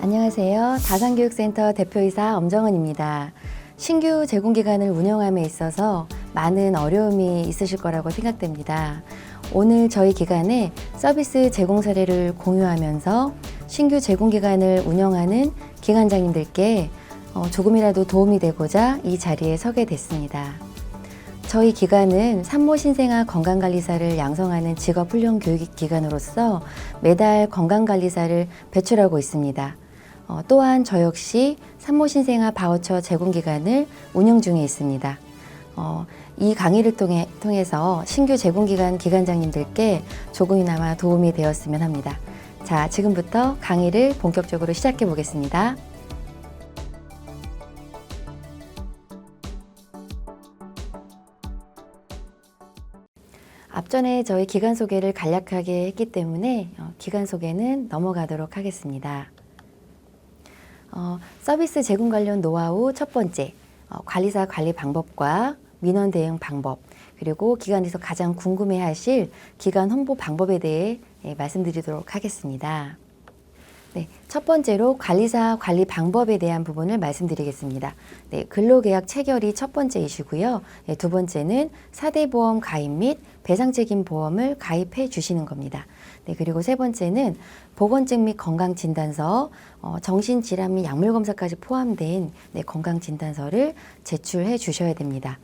안녕하세요. 다산교육센터 대표이사 엄정은입니다. 신규 제공기관을 운영함에 있어서 많은 어려움이 있으실 거라고 생각됩니다. 오늘 저희 기관의 서비스 제공 사례를 공유하면서 신규 제공기관을 운영하는 기관장님들께 어, 조금이라도 도움이 되고자 이 자리에 서게 됐습니다. 저희 기관은 산모 신생아 건강관리사를 양성하는 직업훈련 교육 기관으로서 매달 건강관리사를 배출하고 있습니다. 어, 또한 저 역시 산모 신생아 바우처 제공 기관을 운영 중에 있습니다. 어, 이 강의를 통해, 통해서 신규 제공기관 기관장님들께 조금이나마 도움이 되었으면 합니다. 자, 지금부터 강의를 본격적으로 시작해 보겠습니다. 앞전에 저희 기관 소개를 간략하게 했기 때문에 어, 기관 소개는 넘어가도록 하겠습니다. 어, 서비스 제공 관련 노하우 첫 번째, 어, 관리사 관리 방법과 민원 대응 방법, 그리고 기관에서 가장 궁금해 하실 기관 홍보 방법에 대해 예, 말씀드리도록 하겠습니다. 네, 첫 번째로 관리사 관리 방법에 대한 부분을 말씀드리겠습니다. 네, 근로계약 체결이 첫 번째 이슈고요. 네, 두 번째는 사대보험 가입 및 배상책임 보험을 가입해 주시는 겁니다. 네, 그리고 세 번째는 보건증 및 건강진단서, 어, 정신질환 및 약물검사까지 포함된 네, 건강진단서를 제출해 주셔야 됩니다.